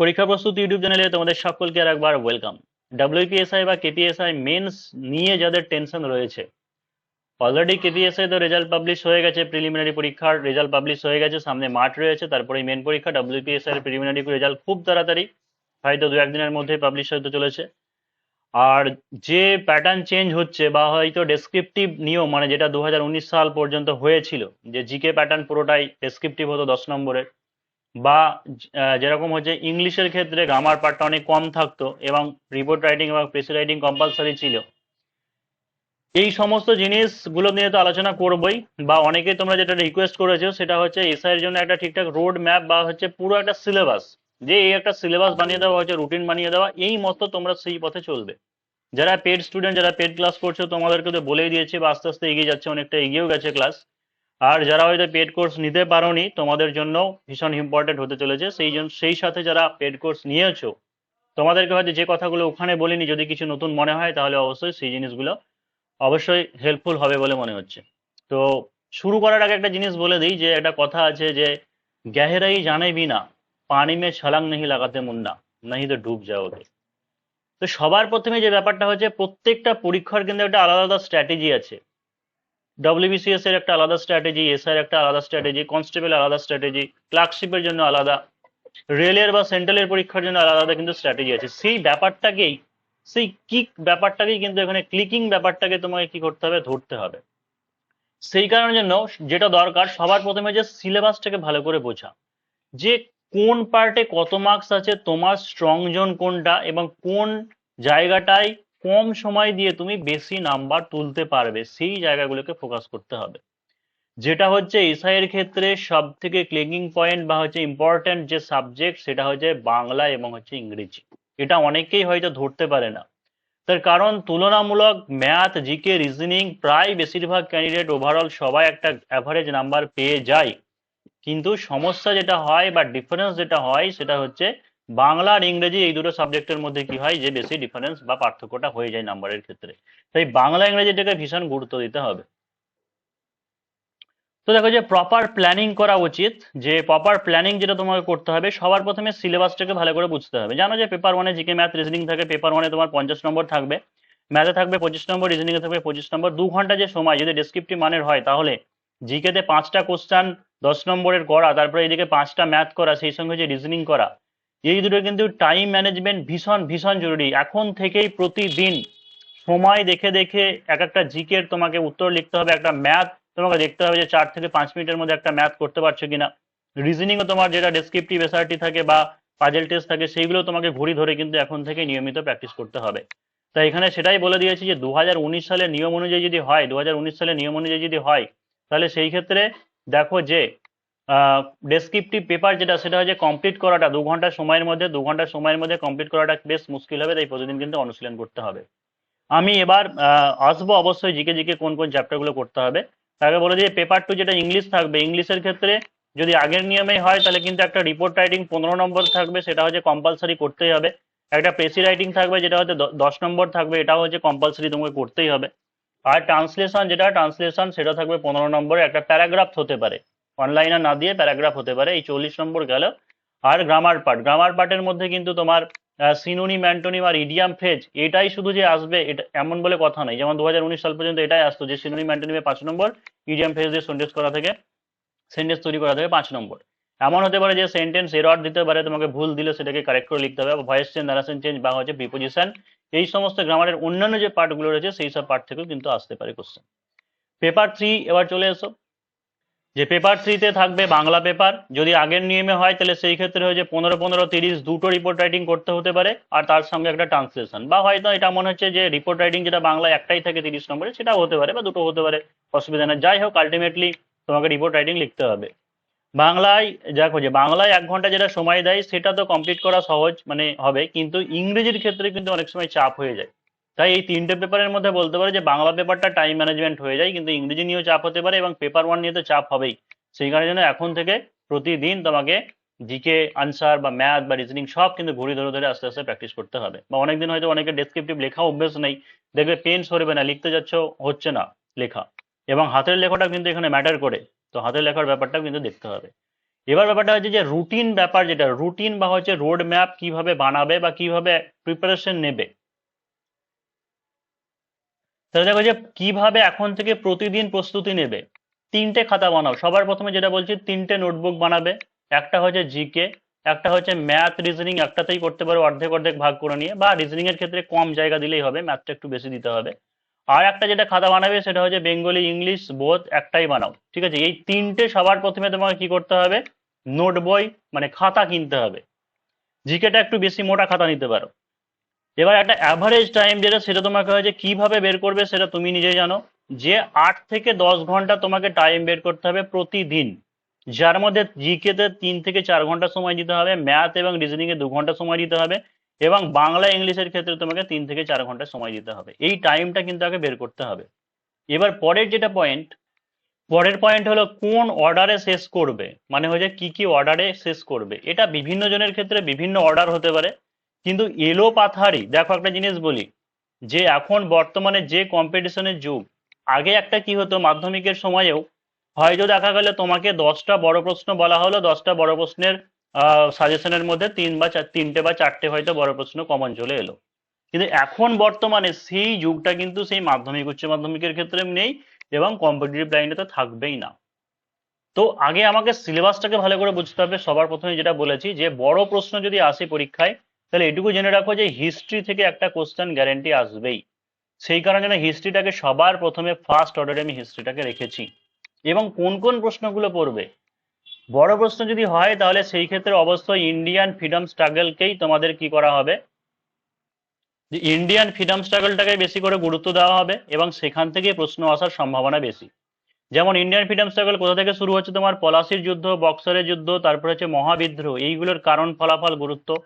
পরীক্ষা প্রস্তুতি ইউটিউব চ্যানেলে তোমাদের সকলকে আর একবার ওয়েলকাম ডাব্লিউপিএসআই বা কেপিএসআই মেন্স নিয়ে যাদের টেনশন রয়েছে। অলরেডি কেপিএসআই তো রেজাল্ট পাবলিশ হয়ে গেছে প্রিলিমিনারি পরীক্ষার রেজাল্ট পাবলিশ হয়ে গেছে, সামনে মাঠ রয়েছে, তারপরে মেন পরীক্ষা ডাব্লিউপিএসআই এর প্রিলিমিনারি রেজাল্ট খুব তাড়াতাড়ি, হয়তো দু একদিনের মধ্যেই পাবলিশ হতে চলেছে। আর যে প্যাটার্ন চেঞ্জ হচ্ছে বা হয়তো ডেসক্রিপটিভ নিয়ম মানে যেটা দু হাজার উনিশ সাল পর্যন্ত হয়েছিল, যে জিকে প্যাটার্ন পুরোটাই ডেসক্রিপটিভ হতো দশ নম্বরের বা যেরকম হচ্ছে ইংলিশের ক্ষেত্রে গ্রামার পার্টটা অনেক কম থাকতো এবং রিপোর্ট রাইটিং এবং প্রেসি রাইটিং কম্পালসারি ছিল। এই সমস্ত জিনিসগুলো নিয়ে তো আলোচনা করবই বা অনেকে তোমরা যেটা রিকোয়েস্ট করেছ সেটা হচ্ছে এসআই এর জন্য একটা ঠিকঠাক রোড ম্যাপ বা হচ্ছে পুরো একটা সিলেবাস যে এই একটা সিলেবাস বানিয়ে দেওয়া হচ্ছে রুটিন বানিয়ে দেওয়া, এই মতো তোমরা সেই পথে চলবে। যারা পেড স্টুডেন্ট যারা পেড ক্লাস করছ, তোমাদেরকে তো বলেই দিয়েছে বা আস্তে আস্তে এগিয়ে যাচ্ছে, অনেকটা এগিয়েও গেছে ক্লাস আর যারা হয়তো পেড কোর্স নিতে পারোনি, তোমাদের জন্য ভীষণ ইম্পর্টেন্ট হতে চলেছে। সেই জন্য সেই সাথে যারা পেড কোর্স নিয়েছো, তোমাদেরকে হয়তো যে কথাগুলো ওখানে বলিনি, যদি কিছু নতুন মনে হয়, তাহলে অবশ্যই সেই জিনিসগুলো অবশ্যই হেল্পফুল হবে বলে মনে হচ্ছে। তো শুরু করার আগে একটা জিনিস বলে দিই, যে একটা কথা আছে যে গহরাই জানে বিনা পানি মে ছলাং নেই লাগাতে মুন্না নাহি তো ডুব যাওগে তো সবার প্রথমে যে ব্যাপারটা হচ্ছে প্রত্যেকটা পরীক্ষার কিন্তু একটা আলাদা আলাদা স্ট্র্যাটেজি আছে। ডব্লিউবিসিএস এর একটা আলাদা স্ট্র্যাটেজি এসআই এর একটা আলাদা স্ট্র্যাটেজি কনস্টেবল আলাদা স্ট্র্যাটেজি ক্লার্কশিপের জন্য আলাদা রেলের বা সেন্ট্রালের পরীক্ষার জন্য আলাদা আলাদা কিন্তু স্ট্র্যাটেজি আছে। সেই ব্যাপারটাকেই, সেই কিক ব্যাপারটাকেই কিন্তু এখানে ক্লিকিং ব্যাপারটাকে তোমাকে কি করতে হবে? ধরতে হবে। সেই কারণের জন্য যেটা দরকার, সবার প্রথমে যে সিলেবাসটাকে ভালো করে বোঝা। যে কোন পার্টে কত মার্কস আছে, তোমার স্ট্রং জোন কোনটা, এবং কোন জায়গাটায় কম সময় দিয়ে তুমি বেশি নাম্বার তুলতে পারবে, সেই জায়গাগুলোকে ফোকাস করতে হবে। যেটা হচ্ছে এসআই এর ক্ষেত্রে সব থেকে ক্লিকিং পয়েন্ট বা হচ্ছে ইম্পর্ট্যান্ট যে সাবজেক্ট সেটা হচ্ছে বাংলা এবং হচ্ছে ইংরেজি। এটা অনেকেই হয়তো ধরতে পারে না। তার কারণ তুলনামূলক ম্যাথ জিকে রিজনিং প্রায় বেশিরভাগ ক্যান্ডিডেট ওভারঅল সবাই একটা অ্যাভারেজ নাম্বার পেয়ে যায়। কিন্তু সমস্যা যেটা হয় বা ডিফারেন্স যেটা হয় সেটা হচ্ছে বাংলা আর ইংরেজি এই দুটো সাবজেক্টের মধ্যে কি হয়? যে বেশি ডিফারেন্স বা পার্থক্যটা হয়ে যায় নাম্বারের ক্ষেত্রে। তাই বাংলা, ইংরেজিটাকে ভীষণ গুরুত্ব দিতে হবে। তো দেখো যে প্রপার প্ল্যানিং করা উচিত। যে প্রপার প্ল্যানিং যেটা তোমাকে করতে হবে, সবার প্রথমে সিলেবাসটাকে ভালো করে বুঝতে হবে। জানো যে পেপার ওয়ানে জিকে ম্যাথ রিজনিং থাকে পেপার ওয়ানে তোমার পঞ্চাশ নম্বর থাকবে। ম্যাথে থাকবে পঁচিশ নম্বর রিজনিং এ থাকবে পঁচিশ নম্বর। দু ঘণ্টা যে সময়, যদি ডেসক্রিপটিভ মানের হয়, তাহলে জিকেতে পাঁচটা কোশ্চান দশ নম্বরের করা তারপরে এদিকে পাঁচটা ম্যাথ করা, সেই সঙ্গে যে রিজনিং করা এই দুটো কিন্তু টাইম ম্যানেজমেন্ট ভীষণ ভীষণ জরুরি। এখন থেকেই প্রতিদিন সময় দেখে দেখে এক একটা জিকের তোমাকে উত্তর লিখতে হবে, একটা ম্যাথ তোমাকে দেখতে হবে যে চার থেকে পাঁচ মিনিটের মধ্যে একটা ম্যাথ করতে পারছ কিনা। রিজনিংও তোমার যেটা ডেসক্রিপটিভ এসআরটি থাকে বা পাজেল টেস্ট থাকে, সেইগুলো তোমাকে ঘুরি ধরে কিন্তু এখন থেকে নিয়মিত প্র্যাকটিস করতে হবে। তাই এখানে সেটাই বলে দিয়েছি যে দু সালের নিয়ম অনুযায়ী যদি হয় দু সালের নিয়ম অনুযায়ী যদি হয়, তাহলে সেই ক্ষেত্রে দেখো যে ডেসক্রিপটিভ পেপার যেটা, সেটা হচ্ছে কমপ্লিট করাটা, দু ঘণ্টা সময়ের মধ্যে, দু ঘণ্টা সময়ের মধ্যে কমপ্লিট করাটা বেশ মুশকিল হবে, তাই প্রতিদিন কিন্তু অনুশীলন করতে হবে। আমি এবার আসব অবশ্যই জিকে জিকে কোন কোন চ্যাপ্টারগুলো করতে হবে। তাকে বলে দিয়ে পেপার টু যেটা ইংলিশ থাকবে ইংলিশের ক্ষেত্রে যদি আগের নিয়মেই হয়, তাহলে কিন্তু একটা রিপোর্ট রাইটিং পনেরো নম্বর থাকবে, সেটা হচ্ছে কম্পালসারি করতেই হবে। একটা পেসি রাইটিং থাকবে, যেটা হচ্ছে দশ নম্বর থাকবে, এটাও হচ্ছে কম্পালসারি তোমাকে করতেই হবে। আর ট্রান্সলেশন যেটা ট্রান্সলেশন সেটা থাকবে পনেরো নম্বরে, একটা প্যারাগ্রাফ হতে পারে। অনলাইনে না দিয়ে প্যারাগ্রাফ হতে পারে। এই চল্লিশ নম্বর গেল। আর গ্রামার পার্ট গ্রামার পার্টের মধ্যে কিন্তু তোমার সিনোনিম অ্যান্টোনিম আর ইডিয়াম ফ্রেজ এটাই শুধু যে আসবে, এটা এমন বলে কথা নেই। যেমন দু হাজার উনিশ সাল পর্যন্ত এটাই আসতো যে সিনোনিম অ্যান্টোনিমে পাঁচ নম্বর ইডিয়াম ফ্রেজ দিয়ে সেন্টেন্স করা থেকে সেন্টেন্স তৈরি করা থেকে পাঁচ নম্বর। এমন হতে পারে যে সেন্টেন্স এরর দিতে পারে, তোমাকে ভুল দিলে সেটাকে কারেক্ট করে লিখতে হবে। ভয়েস চেঞ্জ নারেশন চেঞ্জ বা হচ্ছে প্রিপোজিশন এই সমস্ত গ্রামারের অন্যান্য যে পার্টগুলো রয়েছে, সেই সব পার্ট থেকেও কিন্তু আসতে পারে কোশ্চেন পেপার থ্রি এবার চলে এসো। যে পেপার থ্রিতে থাকবে বাংলা পেপার যদি আগের নিয়মে হয় তাহলে সেই ক্ষেত্রে হচ্ছে পনেরো পনেরো, তিরিশ দুটো রিপোর্ট রাইটিং করতে হতে পারে, আর তার সঙ্গে একটা ট্রান্সলেশন বা হয়তো এটা মনে হচ্ছে যে রিপোর্ট রাইটিং যেটা বাংলায় একটাই থাকে তিরিশ নম্বরে, সেটাও হতে পারে বা দুটো হতে পারে, অসুবিধা নেই। যাই হোক আলটিমেটলি তোমাকে রিপোর্ট রাইটিং লিখতে হবে। বাংলায়, দেখো যে বাংলায় এক ঘণ্টা যেটা সময় দেয়, সেটা তো কমপ্লিট করা সহজ মানে হবে, কিন্তু ইংরেজির ক্ষেত্রে কিন্তু অনেক সময় চাপ হয়ে যায়। তাই এই তিনটে পেপারের মধ্যে বলতে পারে যে বাংলা পেপারটা টাইম ম্যানেজমেন্ট হয়ে যায়, কিন্তু ইংরেজি নিয়েও চাপ হতে পারে এবং পেপার ওয়ান নিয়ে তো চাপ হবেই। সেই কারণে জন্য এখন থেকে প্রতিদিন তোমাকে জিকে আনসার বা ম্যাথ বা রিজনিং সব কিন্তু ঘুরি ধরে ধরে আস্তে আস্তে প্র্যাকটিস করতে হবে। বা অনেকদিন হয়তো অনেকে ডেসক্রিপটিভ লেখা অভ্যেস নেই, দেখবে পেন সরবে না, লিখতে যাচ্ছ, হচ্ছে না লেখা। এবং হাতের লেখাটা কিন্তু এখানে ম্যাটার করে, তো হাতের লেখার ব্যাপারটাও কিন্তু দেখতে হবে। এবার ব্যাপারটা হচ্ছে যে রুটিন ব্যাপার যেটা রুটিন বা হচ্ছে রোড ম্যাপ কীভাবে বানাবে বা কীভাবে প্রিপারেশন নেবে তাহলে দেখো যে কীভাবে এখন থেকে প্রতিদিন প্রস্তুতি নেবে? তিনটে খাতা বানাও। সবার প্রথমে যেটা বলছি, তিনটে নোটবুক বানাবে। একটা হচ্ছে জিকে একটা হচ্ছে ম্যাথ রিজনিং একটাতেই করতে পারো অর্ধেক অর্ধেক ভাগ করে নিয়ে। বা রিজনিং এর ক্ষেত্রে কম জায়গা দিলেই হবে ম্যাথটা একটু বেশি দিতে হবে। আর একটা যেটা খাতা বানাবে, সেটা হচ্ছে বেঙ্গলি ইংলিশ বোধ একটাই বানাও। ঠিক আছে? এই তিনটে সবার প্রথমে তোমাকে কি করতে হবে? নোট বই মানে খাতা কিনতে হবে। জিকেটা একটু বেশি মোটা খাতা নিতে পারো। এবার একটা অ্যাভারেজ টাইম যেটা, সেটা তোমাকে হচ্ছে কীভাবে বের করবে সেটা তুমি নিজে জানো। যে আট থেকে দশ ঘণ্টা তোমাকে টাইম বের করতে হবে প্রতিদিন। যার মধ্যে জিকে তে তিন থেকে চার ঘণ্টা সময় দিতে হবে ম্যাথ এবং রিজনিং এ দু ঘণ্টা সময় দিতে হবে, এবং বাংলা, ইংলিশের ক্ষেত্রে তোমাকে তিন থেকে চার ঘণ্টা সময় দিতে হবে। এই টাইমটা কিন্তু আগে বের করতে হবে। এবার পরের যেটা পয়েন্ট পরের পয়েন্ট হলো কোন অর্ডারে শেষ করবে? মানে হচ্ছে কি কি অর্ডারে শেষ করবে? এটা বিভিন্ন জনের ক্ষেত্রে বিভিন্ন অর্ডার হতে পারে। কিন্তু এলো পাথারি, দেখো একটা জিনিস বলি, যে এখন বর্তমানে যে কম্পিটিশনের যুগ, আগে একটা কি হতো, মাধ্যমিকের সময়েও হয়তো দেখা গেল তোমাকে দশটা বড় প্রশ্ন বলা হলো, দশটা বড় প্রশ্নের সাজেশনের মধ্যে তিন বা তিনটে বা চারটে হয়তো বড় প্রশ্ন কমন চলে এলো। কিন্তু এখন বর্তমানে সেই যুগটা কিন্তু সেই মাধ্যমিক, উচ্চ মাধ্যমিকের ক্ষেত্রে নেই এবং কম্পিটিটিভ লাইনে তো থাকবেই না। তো আগে আমাকে সিলেবাসটাকে ভালো করে বুঝতে হবে, সবার প্রথমে যেটা বলেছি যে বড় প্রশ্ন যদি আসে পরীক্ষায় তাহলে এটুকু জেনে রাখো যে হিস্ট্রি থেকে একটা কোশ্চেন গ্যারেন্টি আসবেই। সেই কারণে জন্য হিস্ট্রিটাকে সবার প্রথমে ফার্স্ট অর্ডারে আমি হিস্ট্রিটাকে রেখেছি। এবং কোন কোন প্রশ্নগুলো পড়বে? বড় প্রশ্ন যদি হয়, তাহলে সেই ক্ষেত্রে অবশ্যই ইন্ডিয়ান ফ্রিডম স্ট্রাগলকেই তোমাদের কি করা হবে? যে ইন্ডিয়ান ফ্রিডম স্ট্রাগলটাকে বেশি করে গুরুত্ব দেওয়া হবে এবং সেখান থেকে প্রশ্ন আসার সম্ভাবনা বেশি। যেমন ইন্ডিয়ান ফ্রিডম স্ট্রাগল কোথা থেকে শুরু হচ্ছে তোমার পলাশির যুদ্ধ, বক্সারের যুদ্ধ, তারপর হচ্ছে মহাবিদ্রোহ, এইগুলোর কারণ, ফলাফল, গুরুত্ব।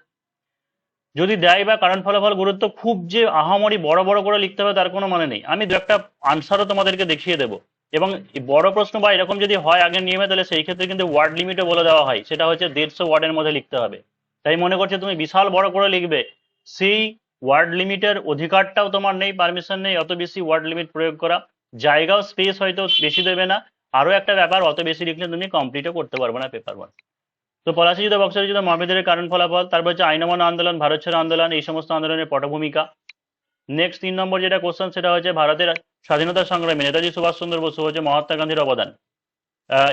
যদি দেয় বা কারণ ফলাফল গুরুত্ব খুব যে আহামরি বড় বড় করে লিখতে হবে, তার কোনো মানে নেই। আমি দু একটা আনসারও তোমাদেরকে দেখিয়ে দেবো। এবং বড় প্রশ্ন বা এরকম যদি হয় আগের নিয়মে, তাহলে সেই ক্ষেত্রে কিন্তু ওয়ার্ড লিমিটও বলে দেওয়া হয়। সেটা হচ্ছে দেড়শো ওয়ার্ডের মধ্যে লিখতে হবে। তাই মনে করছে তুমি বিশাল বড় করে লিখবে, সেই ওয়ার্ড লিমিটের অধিকারটাও তোমার নেই পারমিশন নেই, অত বেশি ওয়ার্ড লিমিট প্রয়োগ করা। জায়গাও স্পেস হয়তো বেশি দেবে না। আরও একটা ব্যাপার, অত বেশি লিখলে তুমি কমপ্লিটও করতে পারবে না পেপার ওয়ান তো পলাশি যুদ্ধ বক্সার যুদ্ধ মহাবিদ্যালয়ের কারণ ফলাফল, তারপর হচ্ছে আইনমান আন্দোলন, ভারত ছাড়ো আন্দোলন, এই সমস্ত আন্দোলনের পটভূমিকা। নেক্সট তিন নম্বর যেটা কোশ্চেন সেটা হচ্ছে ভারতের স্বাধীনতা সংগ্রামে নেতাজি সুভাষচন্দ্র বসু হচ্ছে মহাত্মা গান্ধীর অবদান।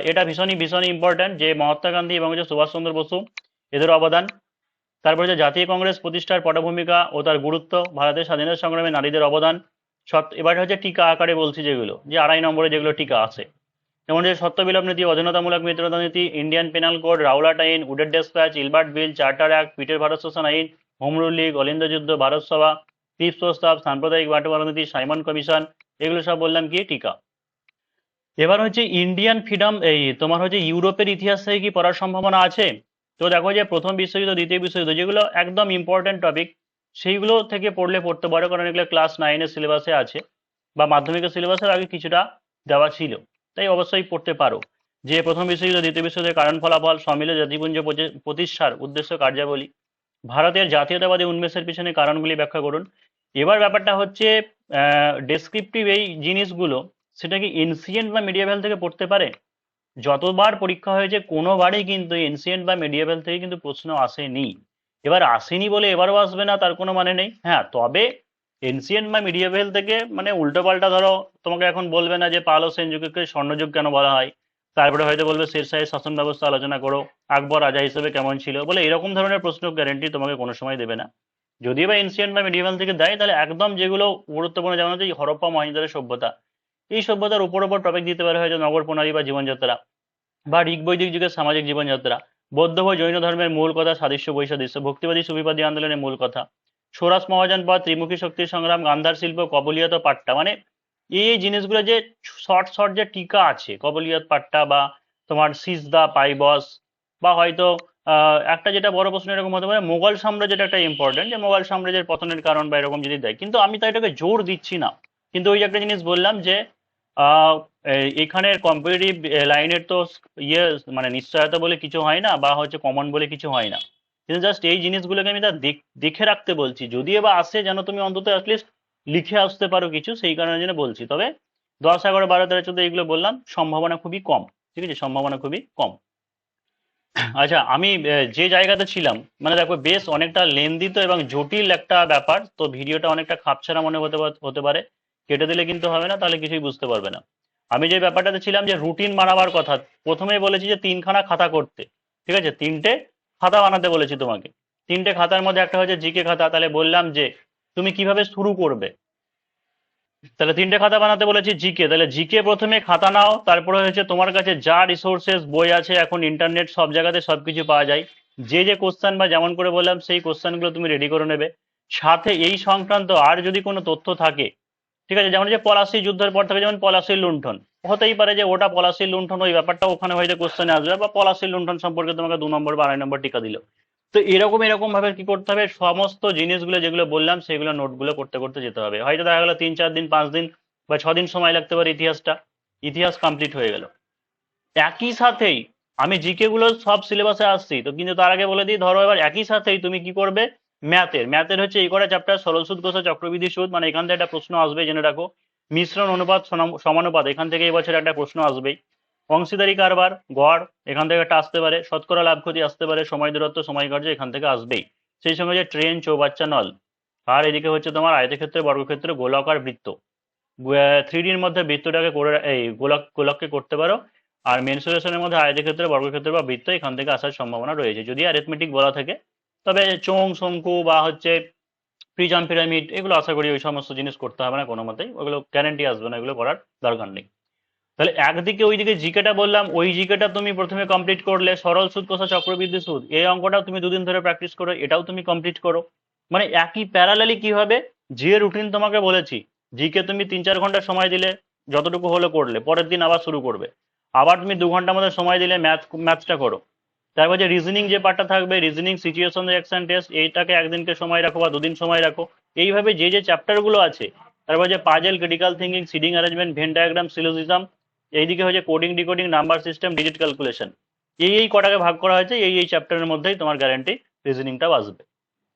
এটা ভীষণই ভীষণই ইম্পর্ট্যান্ট যে মহাত্মা গান্ধী এবং হচ্ছে সুভাষচন্দ্র বসু, এদের অবদান। তারপর হচ্ছে জাতীয় কংগ্রেস প্রতিষ্ঠার পটভূমিকা ও তার গুরুত্ব, ভারতের স্বাধীনতা সংগ্রামে নারীদের অবদান। সৎ এবার হচ্ছে টিকা আকারে বলছি যেগুলো, যে আড়াই নম্বরে যেগুলো টিকা আছে। যেমন যে সত্য বিলোপ নীতি, অধীনতামূলক মিত্রতা নীতি ইন্ডিয়ান পেনাল কোড রাউলাট আইন Wood's despatch Ilbert bill charter act পিটের Bharat শাসন আইন হোম রুল লীগ অলিন্দ যুদ্ধ ভারত সভা পিপস প্রস্তাব সাম্প্রদায়িক বাটোয়ারা নীতি সাইমন কমিশন এগুলো সব বললাম কি টিকা। এবার হচ্ছে ইন্ডিয়ান ফ্রিডম এই তোমার হচ্ছে ইউরোপের ইতিহাস থেকে কি পড়ার সম্ভাবনা আছে? তো দেখো যে প্রথম বিশ্বযুদ্ধ, দ্বিতীয় বিশ্বযুদ্ধ যেগুলো একদম ইম্পর্টেন্ট টপিক সেইগুলো থেকে পড়লে পড়তে পারো, কারণ এগুলো ক্লাস নাইনের সিলেবাসে আছে, বা মাধ্যমিকের সিলেবাসের আগে কিছুটা দেওয়া ছিল। তাই অবশ্যই পড়তে পারো। যে প্রথম বিশ্বযুদ্ধ, দ্বিতীয় বিশ্বযুদ্ধের কারণ ফলাফল সমিলে জাতিপুঞ্জ প্রতিষ্ঠার উদ্দেশ্য কার্যাবলী। ভারতের জাতীয়তাবাদী উন্মেষের পিছনে কারণগুলি ব্যাখ্যা করুন। এবার ব্যাপারটা হচ্ছে ডেসক্রিপটিভ এই জিনিসগুলো, সেটা কি এনসিয়েন্ট বা মিডিয়াভেল থেকে পড়তে পারে? যতবার পরীক্ষা হয়েছে, কোনোবারই কিন্তু এনসিয়েন্ট বা মিডিয়াভেল থেকে কিন্তু প্রশ্ন আসেনি। এবার আসেনি বলে এবারও আসবে না, তার কোনো মানে নেই। হ্যাঁ তবে এনসিয়েন্ট বা মিডিয়াভেল থেকে মানে উল্টো পাল্টা ধরো, তোমাকে এখন বলবে না যে পাল সেন যুগকে স্বর্ণযুগ কেন বলা হয়? তারপরে হয়তো বলবে শেরশাহের শাসন ব্যবস্থা আলোচনা করো, আকবর রাজা হিসেবে কেমন ছিল? বলে এরকম ধরনের প্রশ্ন গ্যারেন্টি তোমাকে কোনো সময় দেবে না। যদিও বা এনসিয়েন্ট বা মিডিয়াভেল থেকে দেয়, তাহলে একদম যেগুলো গুরুত্বপূর্ণ, যেমন হচ্ছে হরপ্পা মহেন্দ্রের সভ্যতা। এই সভ্যতার উপর উপর টপিক দিতে পারে হয়তো নগর প্রণালী বা জীবনযাত্রা, বা ঋগ বৈদিক যুগের সামাজিক জীবনযাত্রা। বৌদ্ধ বা জৈন ধর্মের মূল কথা সাদৃশ্য বৈসাদৃশ্য ভক্তিবাদী সুবিবাদী আন্দোলনের মূল কথা। সৌরাস মহাজন পদ ত্রিমুখী শক্তির সংগ্রাম, গান্ধার শিল্প, কবলিয়ত পাট্টা মানে এই জিনিসগুলো যে শর্ট শর্ট যে টিকা আছে, কবলিয়ত পাট্টা বা তোমার সিজদা, পাইবস বা হয়তো একটা যেটা বড় প্রশ্ন এরকম হতে পারে, মোগল সাম্রাজ্যটা একটা ইম্পর্টেন্ট যে মোগল সাম্রাজ্যের পতনের কারণ বা এরকম যদি দেয়। কিন্তু আমি তো এটাকে জোর দিচ্ছি না। কিন্তু ওই একটা জিনিস বললাম যে এখানের কম্পিটিটিভ লাইনের তো ইয়ে মানে নিশ্চয়তা বলে কিছু হয় না, বা হচ্ছে কমন বলে কিছু হয় না। কিন্তু জাস্ট এই জিনিসগুলোকে আমি তা দেখে রাখতে বলছি। যদি বা আসে যেন তুমি অন্তত অ্যাটলিস্ট লিখে আসতে পারো কিছু, সেই কারণে জন্য বলছি। তবে দশ, এগারো, বারো, তেরো, চোদ্দ এইগুলো বললাম, সম্ভাবনা খুবই কম, ঠিক আছে? সম্ভাবনা খুবই কম। আচ্ছা আমি যে জায়গাতে ছিলাম মানে দেখো বেশ অনেকটা লেন্দিত এবং জটিল একটা ব্যাপার, তো ভিডিওটা অনেকটা খাপছাড়া মনে হতে হতে পারে। কেটে দিলে কিন্তু হবে না, তাহলে কিছুই বুঝতে পারবে না। আমি যে ব্যাপারটাতে ছিলাম যে রুটিন বানাবার কথা, প্রথমেই বলেছি যে তিনখানা খাতা করতে, ঠিক আছে? তিনটে খাতা বানাতে বলেছি তোমাকে। তিনটে খাতার মধ্যে একটা হচ্ছে জিকে খাতা, তাহলে বললাম যে, তুমি কীভাবে শুরু করবে? তাহলে তিনটে খাতা বানাতে বলেছি জিকে, তাহলে জিকে প্রথমে খাতা নাও, তারপরে হচ্ছে তোমার কাছে যা রিসোর্সেস বই আছে, এখন ইন্টারনেট সব জায়গাতে সবকিছু পাওয়া যায়। যে যে কোশ্চেন বা যেমন করে বললাম, সেই কোশ্চেনগুলো তুমি রেডি করে নেবে। সাথে এই সংক্রান্ত আর যদি কোনো তথ্য থাকে ঠিক আছে, যেমন যে পলাশি যুদ্ধের পর থেকে যেমন পলাশির লুণ্ঠন, হতেই পারে যে ওটা পলাশির লুণ্ঠন, ওই ব্যাপারটা ওখানে হয়তো কোশ্চেনে আসবে, বা পলাশির লুণ্ঠন সম্পর্কে তোমাকে দু নম্বর বা আড়াই নম্বর টিকা দিল। তো এরকম এরকম ভাবে কি করতে হবে? সমস্ত জিনিসগুলো যেগুলো বললাম, সেগুলো নোটগুলো করতে করতে যেতে হবে। হয়তো দেখা গেলো তিন, চার দিন, পাঁচ দিন বা ছ দিন সময় লাগতে পারে ইতিহাসটা। ইতিহাস কমপ্লিট হয়ে গেল। একই সাথেই আমি জিকে গুলো সব সিলেবাসে আসছি, তো কিন্তু তার আগে বলে দিই, ধরো এবার একই সাথেই তুমি কি করবে? ম্যাথের। ম্যাথের হচ্ছে এই কটা চ্যাপ্টার সরল সুদ কোষা, চক্রবৃদ্ধি, সুদ মানে এখান থেকে একটা প্রশ্ন আসবে, জেনে রাখো। মিশ্রণ, অনুপাত সমানুপাত, এখান থেকে এই বছর একটা প্রশ্ন আসবেই। অংশীদারি কারবার, গড়, এখান থেকে একটা আসতে পারে। শতকরা লাভ ক্ষতি আসতে পারে। সময় দূরত্ব, সময় কার্য এখান থেকে আসবেই। সেই সঙ্গে যে ট্রেন, চৌবাচ্চা, নল। আর এদিকে হচ্ছে তোমার আয়তক্ষেত্র, বর্গক্ষেত্র, গোলক আর বৃত্ত। থ্রি ডির মধ্যে বৃত্তটাকে করে, এই গোলক, গোলককে করতে পারো। আর মেনসুরেশনের মধ্যে আয়তক্ষেত্র, বর্গক্ষেত্র বা বৃত্ত এখান থেকে আসার সম্ভাবনা রয়েছে। যদি অ্যারিথমেটিক বলা থাকে তবে চোং শঙ্কু বা হচ্ছে প্রিজম পিরামিড এগুলো আশা করি ওই সমস্ত জিনিস করতে হবে না কোনো মতেই। ওগুলো গ্যারেন্টি আসবে না, এগুলো করার দরকার নেই। তাহলে একদিকে ওইদিকে জিকেটা বললাম, ওই জিকেটা তুমি প্রথমে কমপ্লিট করলে, সরল সুদ, কোষা, চক্রবৃদ্ধি সুদ, এই অঙ্কটাও তুমি দুদিন ধরে প্র্যাকটিস করো, এটাও তুমি কমপ্লিট করো। মানে একই প্যারালালি কি হবে? যে রুটিন তোমাকে বলেছি। জিকে তুমি তিন চার ঘণ্টা সময় দিলে, যতটুকু হলো করলে, পরের দিন আবার শুরু করবে। আবার তুমি দু ঘণ্টার মধ্যে সময় দিলে ম্যাথ ম্যাথসটা করো। তারপর যে রিজনিং যে পার্টটা থাকবে রিজনিং সিচুয়েশন রিয়াকশন টেস্ট এইটাকে একদিনকে সময় রাখো বা দুদিন সময় রাখো। এইভাবে যে যে চ্যাপ্টারগুলো আছে তারপর যে puzzle critical thinking seating arrangement Venn diagram syllogism এইদিকে হচ্ছে coding decoding number system digit calculation এই এই কটাকে ভাগ করা হয়েছে, এই এই চ্যাপ্টারের মধ্যেই তোমার গ্যারান্টি রিজনিংটাও আসবে।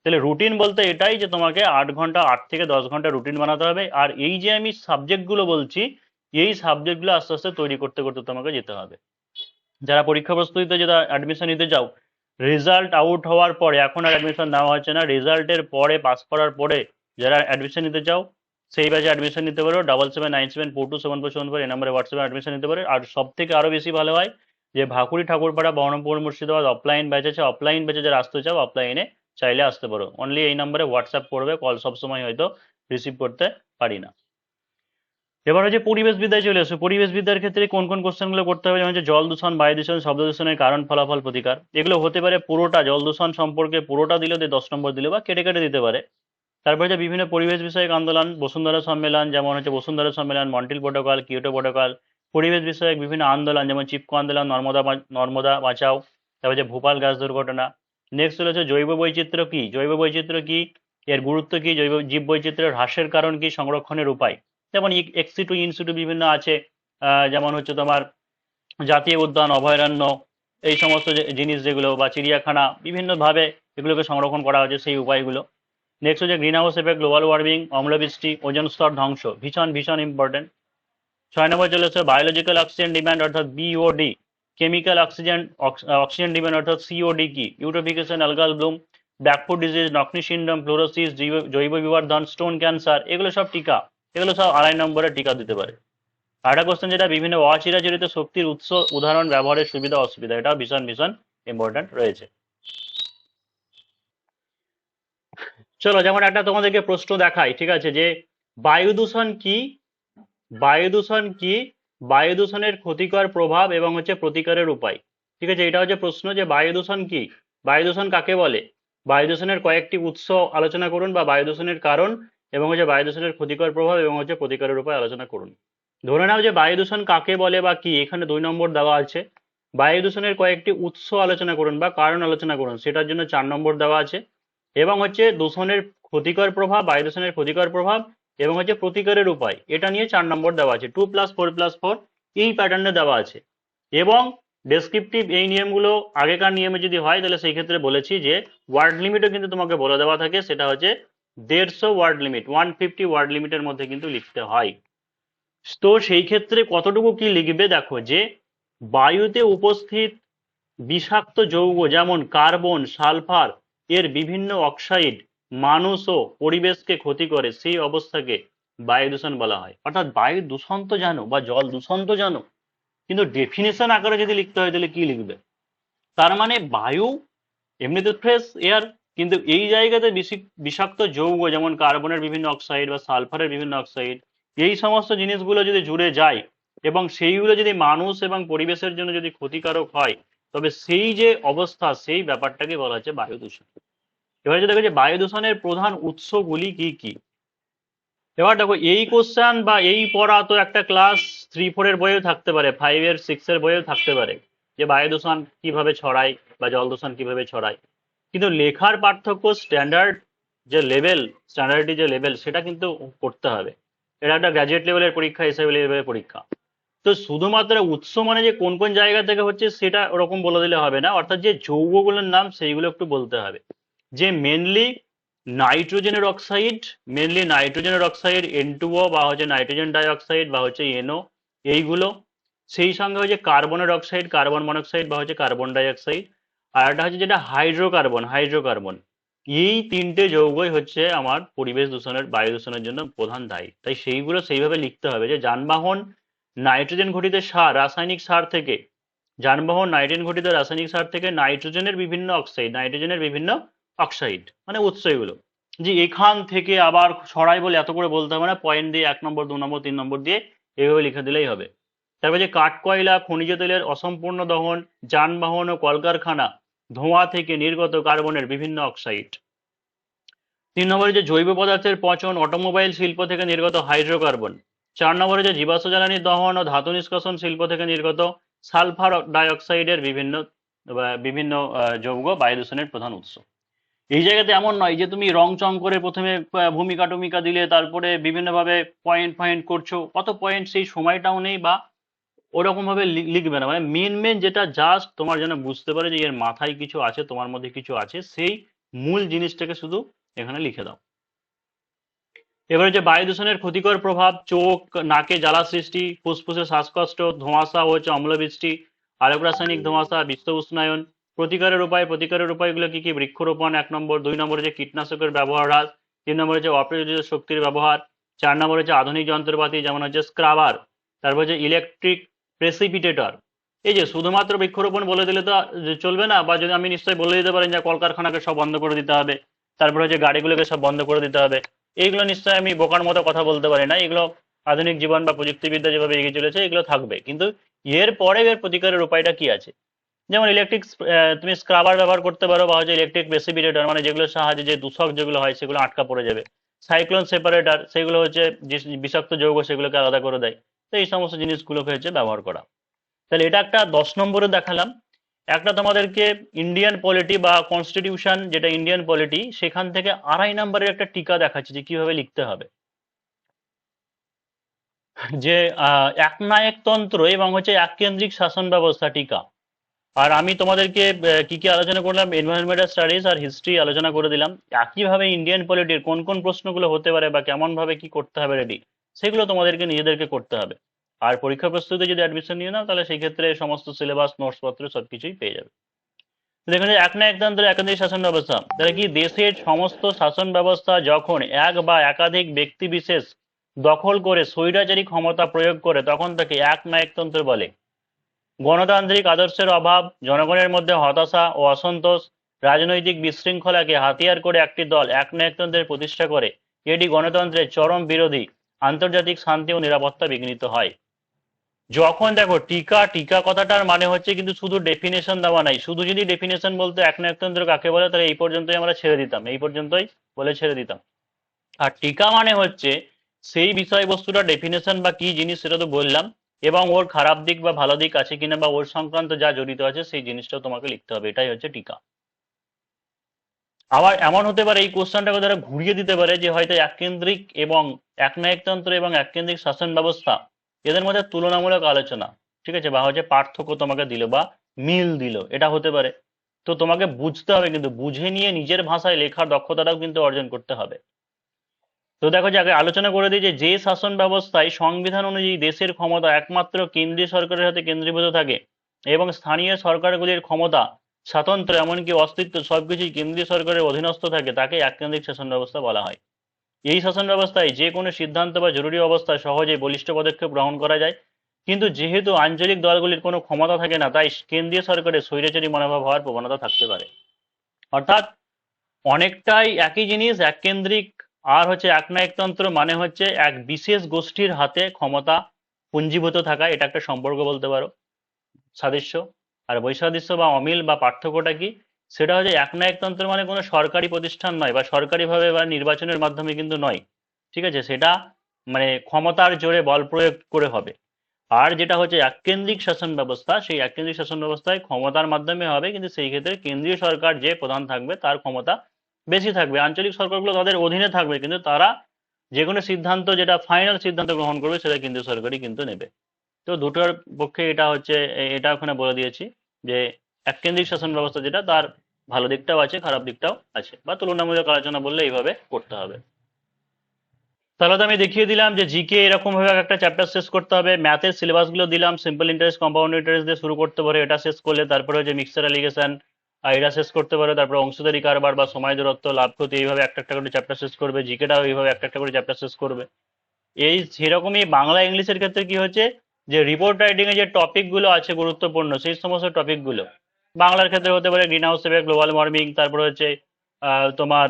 তাহলে রুটিন বলতে এটাই যে তোমাকে আট ঘণ্টা, আট থেকে দশ ঘণ্টা রুটিন বানাতে হবে, আর এই যে আমি সাবজেক্টগুলো বলছি, এই সাবজেক্টগুলো আস্তে আস্তে তৈরি করতে করতে তোমাকে যেতে হবে। যারা পরীক্ষা প্রস্তুতিতে যেটা অ্যাডমিশন নিতে যাও রেজাল্ট আউট হওয়ার পরে, এখন আর অ্যাডমিশন নেওয়া হচ্ছে না রেজাল্টের পরে পাস করার পরে যারা অ্যাডমিশন নিতে চাও, সেই ব্যাচে অ্যাডমিশন নিতে পারো double seven nine seven four two seven four seven four এই নাম্বারে হোয়াটসঅ্যাপে অ্যাডমিশন নিতে পারো। আর সব থেকে আরও বেশি ভালো হয় যে ভাকুরি ঠাকুরপাড়া, বহরমপুর, মুর্শিদাবাদ অফলাইন ব্যাচ আছে। অফলাইন ব্যাচে যারা আসতে চাও অফলাইনে চাইলে আসতে পারো। অনলি এই নাম্বারে হোয়াটসঅ্যাপ করবে কল সবসময় হয়তো রিসিভ করতে পারি না। এবার হচ্ছে পরিবেশ বিদ্যায় চলে আসো। পরিবেশ বিদ্যার ক্ষেত্রে কোন কোন কোশ্চেনগুলো করতে হবে? যেমন হচ্ছে জল দূষণ, বায়ু দূষণ, শব্দ দূষণের কারণ, ফলাফল প্রতিকার। এগুলো হতে পারে পুরোটা, জল দূষণ সম্পর্কে পুরোটা দিলে দিয়ে দশ নম্বর দিলে বা কেটে কেটে দিতে পারে। তারপরে যে বিভিন্ন পরিবেশ বিষয়ক আন্দোলন, বসুন্ধরা সম্মেলন, যেমন হচ্ছে বসুন্ধরা সম্মেলন, মন্টিল প্রোটোকল, কিয়োটো প্রোটোকল, পরিবেশ বিষয়ক বিভিন্ন আন্দোলন, যেমন চিপকো আন্দোলন, নর্মদা নর্মদা বাঁচাও, তারপর যে ভোপাল গাছ দুর্ঘটনা। নেক্সট হচ্ছে জৈব বৈচিত্র্য কি? জৈব বৈচিত্র্য কি? এর গুরুত্ব কি? জৈব জীব বৈচিত্র্যের হ্রাসের কারণ কি? সংরক্ষণের উপায়। যেমন এক্সিটু ইনসিটু বিভিন্ন আছে যেমন হচ্ছে তোমার জাতীয় উদ্যান, অভয়ারণ্য, এই সমস্ত জিনিস যেগুলো বা চিড়িয়াখানা বিভিন্নভাবে এগুলোকে সংরক্ষণ করা হয়েছে সেই উপায়গুলো। নেক্সট হচ্ছে green house effect global warming অম্লবৃষ্টি ওজন স্তর ধ্বংস, ভীষণ ভীষণ ইম্পর্টেন্ট ছয় নম্বর চলে এসেছে বায়োলজিক্যাল অক্সিজেন ডিমান্ড অর্থাৎ BOD chemical oxygen oxygen demand অর্থাৎ সিওডি কি? Eutrophication algal bloom blackfoot disease knock knee syndrome fluorosis জৈব বিবর্ধন স্টোন ক্যান্সার এগুলো সব টিকা। এগুলো সব আড়াই নম্বরে টিকা দিতে পারে। আরেকটা কোশ্চেন যেটা, বিভিন্ন অচিরাচরিত শক্তির উৎস, উদাহরণ, ব্যবহারের সুবিধা, অসুবিধা এটাও ভীষণ ভীষণ ইম্পর্ট্যান্ট রয়েছে। চলো, যেমন একটা তোমাদেরকে প্রশ্ন দেখাই, ঠিক আছে, যে বায়ু দূষণ কি? বায়ু দূষণ কি? বায়ু দূষণের ক্ষতিকর প্রভাব এবং হচ্ছে প্রতিকারের উপায়। ঠিক আছে, এটা হচ্ছে প্রশ্ন যে বায়ু দূষণ কি? বায়ু দূষণ কাকে বলে? বায়ু দূষণের কয়েকটি উৎস আলোচনা করুন বা বায়ু দূষণের কারণ এবং হচ্ছে বায়ু দূষণের ক্ষতিকর প্রভাব এবং হচ্ছে প্রতিকারের উপায় আলোচনা করুন। ধরে নাও যে বায়ু দূষণ কাকে বলে বা কি? এখানে দুই নম্বর দেওয়া আছে। বায়ু দূষণের কয়েকটি উৎস আলোচনা করুন বা কারণ আলোচনা করুন, সেটার জন্য চার নম্বর দেওয়া আছে। এবং হচ্ছে দূষণের ক্ষতিকর প্রভাব বায়ু দূষণের ক্ষতিকর প্রভাব এবং হচ্ছে প্রতিকারের উপায়, এটা নিয়ে চার নম্বর দেওয়া আছে। Two plus four plus four, এই প্যাটার্নে দেওয়া আছে। এবং ডেসক্রিপটিভ এই নিয়মগুলো আগেকার নিয়মে যদি হয়, তাহলে সেই ক্ষেত্রে বলেছি যে ওয়ার্ড লিমিটও কিন্তু তোমাকে বলে দেওয়া থাকে, সেটা হচ্ছে দেড়শো word limit one fifty word লিমিটের মধ্যে কিন্তু লিখতে হয়। তো সেই ক্ষেত্রে কতটুকু কি লিখবে দেখো যে, বায়ুতে উপস্থিত বিষাক্ত যৌগ যেমন কার্বন, সালফার, এর বিভিন্ন অক্সাইড, মানুষ ও পরিবেশকে ক্ষতি করে, সেই অবস্থাকে বায়ু দূষণ বলা হয়। অর্থাৎ বায়ু দূষণ তো জানো বা জল দূষণ তো জানো, কিন্তু ডেফিনেশন আকারে যদি লিখতে হয় তাহলে কি লিখবে? তার মানে বায়ু, এমনিতে ফ্রেশ এয়ার কিন্তু এই জায়গাতে বিষাক্ত যৌগ, যেমন কার্বনের বিভিন্ন অক্সাইড বা সালফারের বিভিন্ন অক্সাইড এই সমস্ত জিনিসগুলো যদি জুড়ে যায় এবং সেইগুলো যদি মানুষ এবং পরিবেশের জন্য যদি ক্ষতিকারক হয়, তবে সেই যে অবস্থা, সেই ব্যাপারটাকে বলা হচ্ছে বায়ু দূষণ এবার যদি দেখো যে বায়ু দূষণের প্রধান উৎসগুলি কি কি? এবার দেখো, এই কোশ্চেন বা এই পড়া তো একটা ক্লাস থ্রি ফোর এর বইয়েও থাকতে পারে ফাইভ এর সিক্স এর বইয়েও থাকতে পারে, যে বায়ু দূষণ কীভাবে ছড়ায় বা জল দূষণ কীভাবে ছড়ায়। কিন্তু লেখার পার্থক্য স্ট্যান্ডার্ড যে লেভেল স্ট্যান্ডার্ডি যে লেভেল সেটা কিন্তু করতে হবে। এটা একটা গ্র্যাজুয়েট লেভেলের পরীক্ষা এসএ লেভেলের পরীক্ষা। তো শুধুমাত্র উৎস মানে যে কোন কোন জায়গা থেকে হচ্ছে, সেটা ওরকম বলে দিলে হবে না। অর্থাৎ যে যৌগগুলোর নাম, সেইগুলো একটু বলতে হবে। যে মেনলি নাইট্রোজেনের অক্সাইড মেনলি নাইট্রোজেনের অক্সাইড এন বা হচ্ছে নাইট্রোজেন ডাইঅক্সাইড বা হচ্ছে এনও এইগুলো। সেই সঙ্গে হচ্ছে কার্বনের অক্সাইড কার্বন মনোক্সাইড বা হচ্ছে কার্বন ডাইঅক্সাইড আর একটা হচ্ছে যেটা হাইড্রোকার্বন হাইড্রোকার্বন এই তিনটে যৌগই হচ্ছে আমার পরিবেশ দূষণের, বায়ু দূষণের জন্য প্রধান দায়ী। তাই সেইগুলো সেইভাবে লিখতে হবে যে যানবাহন নাইট্রোজেন ঘটিত সার, রাসায়নিক সার থেকে, যানবাহন নাইট্রোজেন ঘটিত রাসায়নিক সার থেকে নাইট্রোজেনের বিভিন্ন অক্সাইড নাইট্রোজেনের বিভিন্ন অক্সাইড মানে উৎস এগুলো। যে এখান থেকে আবার ছড়াই বলে এত করে বলতে হবে না পয়েন্ট দিয়ে এক নম্বর, দু নম্বর, তিন নম্বর দিয়ে এভাবে লিখে দিলেই হবে। তারপরে যে কাঠ কয়লা খনিজ তেলের অসম্পূর্ণ দহন, যানবাহন ও কলকারখানা ধোঁয়া থেকে নির্গত কার্বনের বিভিন্ন অক্সাইড। তিন নম্বরে যে জৈব পদার্থের পচন অটোমোবাইল শিল্প থেকে নির্গত হাইড্রোকার্বন। চার নম্বরে যে জীবাশ্ম জ্বালানি দহন ও ধাতু নিষ্কাশন শিল্প থেকে নির্গত সালফার ডাইঅক্সাইডের বিভিন্ন বিভিন্ন যৌগ বায়ু দূষণের প্রধান উৎস। এই জায়গাতে এমন নয় যে তুমি রং চং করে প্রথমে ভূমিকা টুমিকা দিলে, তারপরে বিভিন্নভাবে পয়েন্ট পয়েন্ট করছ। অত পয়েন্ট সেই সময়টাও নেই বা ওরকম ভাবে লিখবে না। মানে মেন মেন যেটা জাস্ট তোমার যেন বুঝতে পারে যে এর মাথায় কিছু আছে, তোমার মধ্যে কিছু আছে, সেই মূল জিনিসটাকে শুধু এখানে লিখে দাও। এবারে যে বায়ু দূষণের ক্ষতিকর প্রভাব, চোখ, নাকে জ্বালা সৃষ্টি, ফুসফুসে শ্বাসকষ্ট, ধোঁয়াশা হচ্ছে অম্লবৃষ্টি আলোক রাসায়নিক ধোঁয়াশা বিশ্ব উষ্ণায়ন, প্রতিকারের উপায়, প্রতিকারের উপায়গুলো কি কি? বৃক্ষরোপণ এক নম্বর, দুই নম্বরে যে কীটনাশকের ব্যবহার হ্রাস, তিন নম্বরে যে অপ্রয়োজিত শক্তির ব্যবহার, চার নম্বরে যে আধুনিক যন্ত্রপাতি, যেমন হচ্ছে স্ক্রাবার, তারপর যে ইলেকট্রিক প্রেসিপিটেটর এই যে শুধুমাত্র বৃক্ষরোপণ বলে দিলে তো চলবে না, বা যদি আমি নিশ্চয়ই বলে দিতে পারেন যে কলকারখানাকে সব বন্ধ করে দিতে হবে, তারপরে হচ্ছে গাড়িগুলোকে সব বন্ধ করে দিতে হবে, এইগুলো নিশ্চয়ই আমি বোকার মতো কথা বলতে পারি না। এগুলো আধুনিক জীবন বা প্রযুক্তিবিদ্যা যেভাবে এগিয়ে চলেছে, এগুলো থাকবে। কিন্তু এর পরে এর প্রতিকারের উপায়টা কি আছে? যেমন ইলেকট্রিক তুমি স্ক্রাবার ব্যবহার করতে পারো, বা হচ্ছে ইলেকট্রিক প্রেসিপিটেটর মানে যেগুলোর সাহায্যে যে দূষক যেগুলো হয়, সেগুলো আটকা পড়ে যাবে। সাইক্লোন সেপারেটর সেগুলো হচ্ছে বিষাক্ত যৌগ, সেগুলোকে আলাদা করে দেয়। তো এই সমস্ত জিনিসগুলোকে হচ্ছে ব্যবহার করা। তাহলে এটা একটা দশ নম্বরে দেখালাম। একটা তোমাদেরকে ইন্ডিয়ান পলিটি বা কনস্টিটিউশন যেটা ইন্ডিয়ান পলিটি সেখান থেকে আড়াই নম্বরের একটা টিকা দেখাচ্ছে যে কীভাবে লিখতে হবে। যে একনায়কতন্ত্র এবং হচ্ছে এককেন্দ্রিক শাসন ব্যবস্থা টিকা। আর আমি তোমাদেরকে কি কি আলোচনা করলাম? এনভায়রনমেন্টাল স্টাডিজ আর হিস্ট্রি আলোচনা করে দিলাম। একইভাবে ইন্ডিয়ান পলিটির কোন কোন প্রশ্নগুলো হতে পারে বা কেমন ভাবে কি করতে হবে রেডি সেগুলো তোমাদেরকে নিজেদেরকে করতে হবে। আর পরীক্ষা প্রস্তুতি যদি অ্যাডমিশন নিয়ে নাও, তাহলে সেই ক্ষেত্রে সমস্ত সিলেবাস নোটস পত্র সবকিছুই পেয়ে যাবে। দেখুন এক না একতন্ত্র একাধিক শাসন ব্যবস্থা। তাহলে কি দেশের সমস্ত শাসন ব্যবস্থা যখন এক বা একাধিক ব্যক্তি বিশেষ দখল করে স্বৈরাচারী ক্ষমতা প্রয়োগ করে, তখন তাকে এক নায়কতন্ত্র বলে। গণতান্ত্রিক আদর্শের অভাব, জনগণের মধ্যে হতাশা ও অসন্তোষ, রাজনৈতিক বিশৃঙ্খলাকে হাতিয়ার করে একটি দল এক নায়কতন্ত্রের প্রতিষ্ঠা করে, এটি গণতন্ত্রের চরম বিরোধী। আন্তর্জাতিক শান্তি ও নিরাপত্তা বিঘ্নিত হয়। যখন দেখো টিকা টিকা কথাটার মানে হচ্ছে কিন্তু শুধু ডেফিনেশন দেওয়া নাই। শুধু যদি ডেফিনেশন বলতে এক নায়কতন্ত্র কাকে বলে, তাহলে এই পর্যন্তই আমরা ছেড়ে দিতাম, এই পর্যন্তই বলে ছেড়ে দিতাম। আর টিকা মানে হচ্ছে সেই বিষয়বস্তুটা ডেফিনেশন বা কি জিনিস সেটা তো বললাম, এবং ওর খারাপ দিক বা ভালো দিক আছে কিনা বা ওর সংক্রান্ত যা জড়িত আছে সেই জিনিসটাও তোমাকে লিখতে হবে। এটাই হচ্ছে টিকা। আবার এমন হতে পারে এই কোশ্চেনটাকে তারা ঘুরিয়ে দিতে পারে যে হয়তো এককেন্দ্রিক এবং একনায়কতন্ত্র এবং এককেন্দ্রিক শাসন ব্যবস্থা এদের মধ্যে তুলনামূলক আলোচনা, ঠিক আছে, বা হচ্ছে পার্থক্য তোমাকে দিল বা মিল দিল, এটা হতে পারে। তো তোমাকে বুঝতে হবে কিন্তু, বুঝে নিয়ে নিজের ভাষায় লেখার দক্ষতাটাও কিন্তু অর্জন করতে হবে। তো দেখো যে আগে আলোচনা করে দিই যে শাসন ব্যবস্থায় সংবিধান অনুযায়ী দেশের ক্ষমতা একমাত্র কেন্দ্রীয় সরকারের হাতে কেন্দ্রীভূত থাকে এবং স্থানীয় সরকারগুলির ক্ষমতা স্বাতন্ত্র, এমনকি অস্তিত্ব, সবকিছুই কেন্দ্রীয় সরকারের অধীনস্থ থাকে, তাকে এককেন্দ্রিক শাসন ব্যবস্থা বলা হয়। এই শাসন ব্যবস্থায় যে কোনো সিদ্ধান্ত বা জরুরি অবস্থায় সহজেই বলিষ্ঠ পদক্ষেপ গ্রহণ করা যায়, কিন্তু যেহেতু আঞ্চলিক দলগুলির কোনো ক্ষমতা থাকে না, তাই কেন্দ্রীয় সরকারের স্বৈরাচারী মনোভাব হওয়ার প্রবণতা থাকতে পারে। অর্থাৎ অনেকটাই একই জিনিস, এককেন্দ্রিক, আর হচ্ছে একনায়কতন্ত্র মানে হচ্ছে এক বিশেষ গোষ্ঠীর হাতে ক্ষমতা পুঞ্জীভূত থাকা, এটা একটা সম্পর্ক বলতে পারো, সাদৃশ্য। আর বৈসাদৃশ্য বা অমিল বা পার্থক্যটা কি? সেটা হচ্ছে একনায়কতন্ত্র মানে কোনো সরকারি প্রতিষ্ঠান নয় বা সরকারিভাবে বা নির্বাচনের মাধ্যমে কিন্তু নয়। ঠিক আছে? সেটা মানে ক্ষমতার জোরে বল প্রয়োগ করে হবে। আর যেটা হচ্ছে এককেন্দ্রিক শাসন ব্যবস্থা, সেই এককেন্দ্রিক শাসন ব্যবস্থায় ক্ষমতার মাধ্যমে হবে, কিন্তু সেই ক্ষেত্রে কেন্দ্রীয় সরকার যে প্রধান থাকবে, তার ক্ষমতা বেশি থাকবে। আঞ্চলিক সরকারগুলো তাদের অধীনে থাকবে, কিন্তু তারা যে কোনো সিদ্ধান্ত, যেটা ফাইনাল সিদ্ধান্ত গ্রহণ করবে, সেটা কেন্দ্রীয় সরকারই কিন্তু নেবে। তো দুটোর পক্ষে এটা হচ্ছে এটা ওখানে বলে দিয়েছি যে এককেন্দ্রিক শাসন ব্যবস্থা যেটা, তার ভালো দিকটাও আছে, খারাপ দিকটাও আছে, বা তুলনামূলক আলোচনা বললে এইভাবে করতে হবে। তাহলে তো আমি দেখিয়ে দিলাম যে জিকে এরকম ভাবে একটা চ্যাপ্টার শেষ করতে হবে। ম্যাথের সিলেবাসগুলো দিলাম সিম্পল ইন্টারেস্ট কম্পাউন্ড ইন্টারেস্ট দিয়ে শুরু করতে পারো, এটা শেষ করলে তারপরে হচ্ছে মিক্সার অ্যালিগেশন এটা শেষ করতে পারো, তারপরে অংশধারী কারবার বা সময় দূরত্ব, লাভ ক্ষতি, এইভাবে একটা একটা করে চ্যাপ্টার শেষ করবে। জিকেটাও এইভাবে একটা একটা করে চ্যাপ্টার শেষ করবে। এই সেরকমই বাংলা ইংলিশের ক্ষেত্রে কি হচ্ছে যে রিপোর্ট রাইটিং এ যে টপিকগুলো আছে গুরুত্বপূর্ণ, সেই সমস্ত টপিকগুলো। বাংলার ক্ষেত্রে হতে পারে green house effect global warming তারপরে হচ্ছে তোমার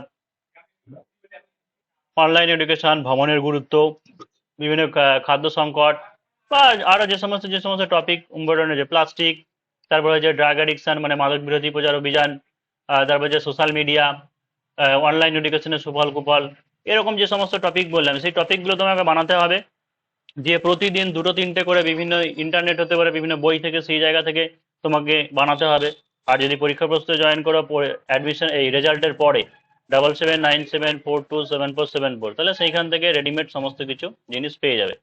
অনলাইন এডুকেশন ভ্রমণের গুরুত্ব, বিভিন্ন খাদ্য সংকট, বা আরও যে সমস্ত যে সমস্ত টপিক ইম্পর্টেন্ট আছে প্লাস্টিক তারপরে হচ্ছে ড্রাগ অ্যাডিকশন মানে মাদক বিরোধী প্রচার অভিযান তারপরে যে সোশ্যাল মিডিয়া অনলাইন এডুকেশনের সুফল কুফল এরকম যে সমস্ত টপিক বললাম, সেই টপিকগুলো তোমাকে বানাতে হবে। দিয়ে প্রতিদিন দুটো তিনটে করে বিভিন্ন ইন্টারনেট হতে পারে, বিভিন্ন বই থেকে, সেই জায়গা থেকে তোমাকে বানাতে হবে। আর যদি পরীক্ষা প্রস্তুতি জয়েন করো অ্যাডমিশন এই রেজাল্টের পরে double seven nine seven four two seven four seven four তাহলে সেইখান থেকে রেডিমেড সমস্ত কিছু জিনিস পেয়ে যাবে।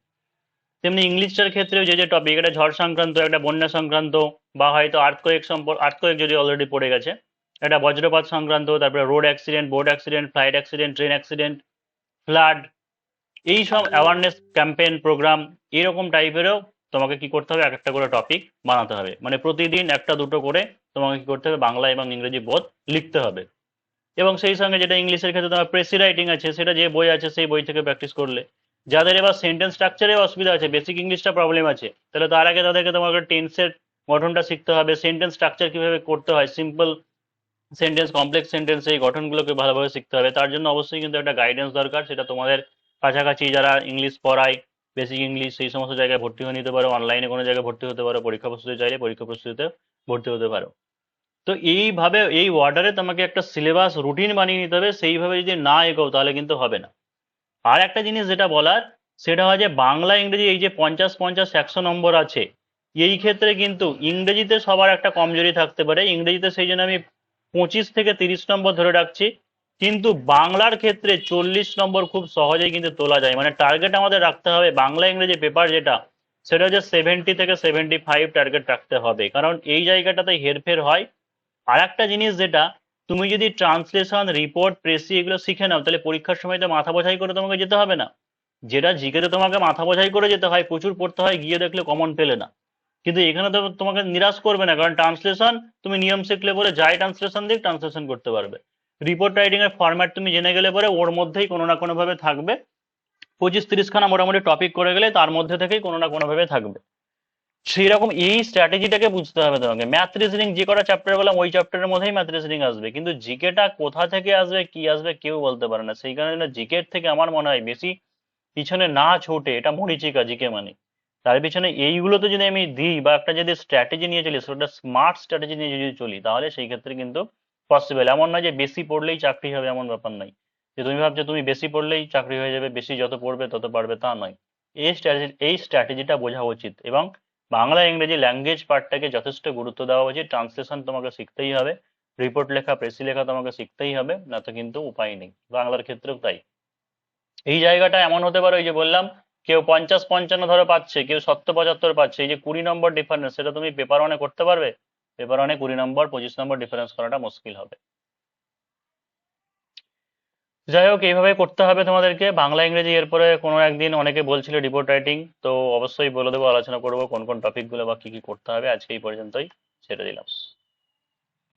তেমনি ইংলিশটার ক্ষেত্রেও যে যে টপিক একটা ঝড় সংক্রান্ত, একটা বন্যা সংক্রান্ত, বা হয়তো আর্থকোয়েক সম্পর্ক আর্থকোয়েক যদি অলরেডি পড়ে গেছে একটা বজ্রপাত সংক্রান্ত, তারপরে road accident boat accident flight accident train accident flood এই সব অ্যাওয়ারনেস ক্যাম্পেইন প্রোগ্রাম এরকম টাইপেরও তোমাকে কি করতে হবে? এক একটা করে টপিক বানাতে হবে। মানে প্রতিদিন একটা দুটো করে তোমাকে কি করতে হবে? বাংলা এবং ইংরেজি বোধ লিখতে হবে। এবং সেই সঙ্গে যেটা ইংলিশের ক্ষেত্রে তোমার প্রেসি রাইটিং আছে সেটা যে বই আছে সেই বই থেকে প্র্যাকটিস করলে। যাদের এবার সেন্টেন্স স্ট্রাকচারে অসুবিধা আছে বেসিক ইংলিশটা প্রবলেম আছে তাহলে তার আগে তাদেরকে তোমাকে টেন্সের গঠনটা শিখতে হবে সেন্টেন্স স্ট্রাকচার কীভাবে করতে হয় সিম্পল সেন্টেন্স কমপ্লেক্স সেন্টেন্স এই গঠনগুলোকে ভালোভাবে শিখতে হবে। তার জন্য অবশ্যই কিন্তু একটা গাইডেন্স দরকার সেটা তোমাদের কাছাকাছি যারা ইংলিশ পড়ায় বেসিক ইংলিশ সেই সমস্ত জায়গায় ভর্তি হয়ে নিতে পারো অনলাইনে কোনো জায়গায় ভর্তি হতে পারো, পরীক্ষা প্রস্তুতি চাইলে পরীক্ষা প্রস্তুতিতে ভর্তি হতে পারো। তো এইভাবে, এই ওয়ার্ডারে তোমাকে একটা সিলেবাস রুটিন বানিয়ে নিতে হবে, সেইভাবে যদি না এগোও তাহলে কিন্তু হবে না। আর একটা জিনিস যেটা বলার, সেটা হয় যে বাংলা, ইংরেজি এই যে পঞ্চাশ পঞ্চাশ একশো নম্বর আছে, এই ক্ষেত্রে কিন্তু ইংরেজিতে সবার একটা কমজোরি থাকতে পারে। ইংরেজিতে সেই জন্য আমি পঁচিশ থেকে তিরিশ নম্বর ধরে রাখছি। কিন্তু বাংলার ক্ষেত্রে চল্লিশ নম্বর খুব সহজেই কিন্তু তোলা যায়। মানে টার্গেট আমাদের রাখতে হবে, বাংলা ইংরেজি পেপার যেটা, সেটা হচ্ছে সেভেন্টি থেকে সেভেন্টি ফাইভ টার্গেট রাখতে হবে। কারণ এই জায়গাটাতে হেরফের হয়। আর একটা জিনিস যেটা, তুমি যদি ট্রান্সলেশন রিপোর্ট প্রেসি এগুলো শিখে নাও, তাহলে পরীক্ষার সময় তো মাথা বোঝাই করে তোমাকে যেতে হবে না। যেটা জিকেতে তোমাকে মাথা বোঝাই করে যেতে হয়, প্রচুর পড়তে হয়, গিয়ে দেখলে কমন পেলে না। কিন্তু এখানে তো তোমাকে নিরাশ করবে না, কারণ ট্রান্সলেশন তুমি নিয়ম শিখলে পরে যাই ট্রান্সলেশন দিয়ে ট্রান্সলেশন করতে পারবে। রিপোর্ট রাইটিং এর ফরম্যাট তুমি জেনে গেলে পরে ওর মধ্যেই কোনো না কোনো ভাবে থাকবে। পঁচিশ তিরিশ খানা মোটামুটি টপিক করে গেলে তার মধ্যে থেকেই কোনো না কোনো ভাবে থাকবে। সেই রকম এই স্ট্র্যাটেজিটাকে বুঝতে হবে তোমাকে। ম্যাথ রিজনিং যে কটা চ্যাপ্টার বললাম, ওই চ্যাপ্টারের মধ্যেই ম্যাথ রিজনিং আসবে। কিন্তু জিকেটা কোথা থেকে আসবে, কি আসবে, কেউ বলতে পারে না। সেই কারণে জিকের থেকে আমার মনে হয় বেশি পিছনে না ছোটে, এটা মরিচিকা জিকে মানে। তার পিছনে এইগুলোতে যদি আমি দিই বা একটা যদি স্ট্র্যাটেজি নিয়ে চলি, সেটা স্মার্ট স্ট্র্যাটেজি নিয়ে যদি চলি, তাহলে সেই ক্ষেত্রে কিন্তু পসিবল এমন নয় যে বেশি পড়লেই চাকরি হবে, এমন ব্যাপার নয়। যে তুমি ভাবছ তুমি বেশি পড়লেই চাকরি হয়ে যাবে, বেশি যত পড়বে তত পারবে, তা নয়। এই স্ট্র্যাটেজি এই স্ট্র্যাটেজিটা বোঝা উচিত এবং বাংলা ইংরেজি ল্যাঙ্গুয়েজ পার্টটাকে যথেষ্ট গুরুত্ব দেওয়া উচিত। ট্রান্সলেশন তোমাকে শিখতেই হবে রিপোর্ট লেখা প্রেসি লেখা তোমাকে শিখতেই হবে, না তো কিন্তু উপায় নেই। বাংলার ক্ষেত্রেও তাই। এই জায়গাটা এমন হতে পারে ওই যে বললাম, কেউ পঞ্চাশ পঞ্চান্ন ধরো পাচ্ছে, কেউ সত্তর পঁচাত্তর পাচ্ছে, এই যে কুড়ি নম্বর ডিফারেন্স সেটা তুমি পেপার ওয়ানে করতে পারবে? পেপার অনেক কুড়ি নম্বর, পঁচিশ নম্বর ডিফারেন্স করাটা মুশকিল হবে। যাই হোক, এইভাবে করতে হবে তোমাদেরকে। বাংলা, ইংরেজি, এরপরে কোনো একদিন অনেকে বলছিল রিপোর্ট রাইটিং তো অবশ্যই বলে দেবো, আলোচনা করব কোন কোন টপিকগুলো বা কি কি করতে হবে। আজকে এই পর্যন্তই, ছেড়ে দিলাম।